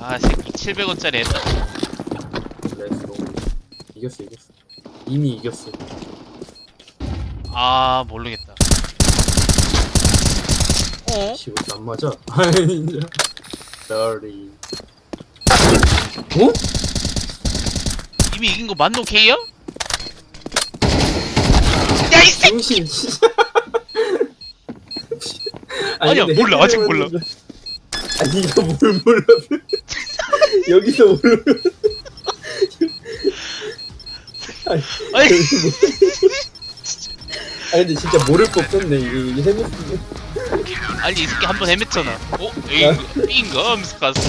아 새끼 700원짜리 했다 렛츠고 이겼어 이겼어 이미 이겼어 아 모르겠다 어? 씨, 왜안 맞아? 아이, 진짜. Sorry. 어? 이미 이긴 거 만노 K야? 야 이 새끼 정신, 진짜. 아니야, 몰라, 아직 몰라. 아니, 이거 뭘 몰라. 여기서 모르면. 아니, 아니 아니, 근데 진짜 모를 법했네. 이게, 이게 해봤는데. 아니 이 새끼 한 번 헤맸잖아 어? A인가? B인가? 하면서 갔어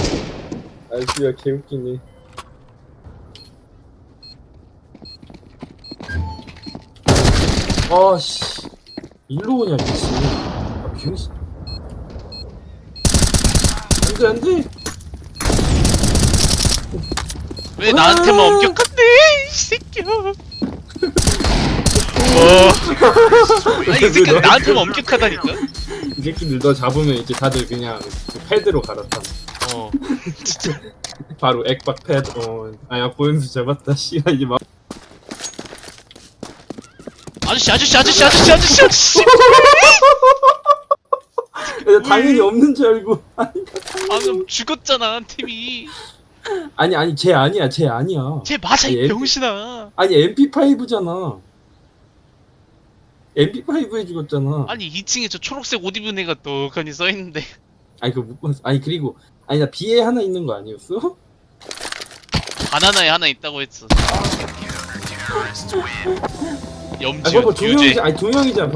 아, 진짜 개웃기네. 아, 씨. 일로 오냐, 미친. 아, 병신. 안 돼, 안 돼. 왜 나한테만 아. 엄격한데 이 새끼야 어 아니 이 새끼 나한테만 엄격하다니까 이 새끼들 너 잡으면 이제 다들 그냥 그 패드로 갈아타. 어 바로 액박 패드. 어, 아야, 보현수 잡았다. 씨발, 이제 막. 아저씨 아저씨 아저씨 아저씨 아저씨 아저씨 야, 당연히 없는 줄 알고. 방금 죽었잖아 팀이 아니, 아니, 쟤 아니야, 쟤 아니야. 쟤 맞아 이 얘- 병신아 아니, MP5잖아. MP5에 죽었잖아. 아니 2층에 저 초록색 옷 입은 애가 떡하니 써 있는데 아니 그거 못 봤어. 아니 그리고 아니 나 비에 하나 있는 거 아니었어? 바나나에 하나 있다고 했어 아 봐봐 두 유죄 명이잖아. 아니 두 명이잖아. 봐봐.